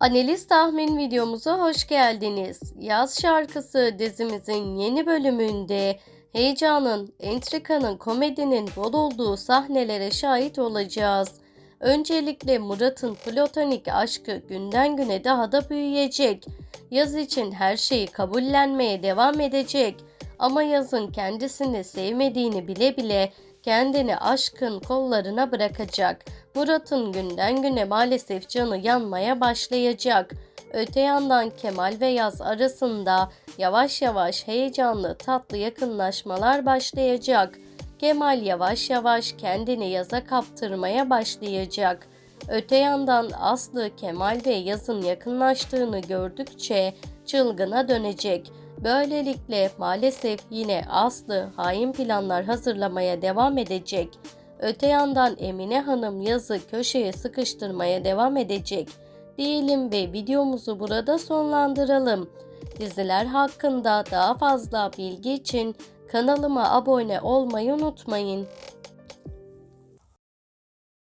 Analiz tahmin videomuza hoş geldiniz. Yaz şarkısı dizimizin yeni bölümünde heyecanın, entrikanın, komedinin bol olduğu sahnelere şahit olacağız. Öncelikle Murat'ın platonik aşkı günden güne daha da büyüyecek. Yaz için her şeyi kabullenmeye devam edecek. Ama yazın kendisini sevmediğini bile bile kendini aşkın kollarına bırakacak. Murat'ın günden güne maalesef canı yanmaya başlayacak. Öte yandan Kemal ve Yaz arasında yavaş yavaş heyecanlı tatlı yakınlaşmalar başlayacak. Kemal yavaş yavaş kendini Yaz'a kaptırmaya başlayacak. Öte yandan Aslı Kemal ve Yaz'ın yakınlaştığını gördükçe çılgına dönecek. Böylelikle maalesef yine Aslı hain planlar hazırlamaya devam edecek. Öte yandan Emine Hanım yazı köşeye sıkıştırmaya devam edecek. Diyelim ve videomuzu burada sonlandıralım. Diziler hakkında daha fazla bilgi için kanalıma abone olmayı unutmayın.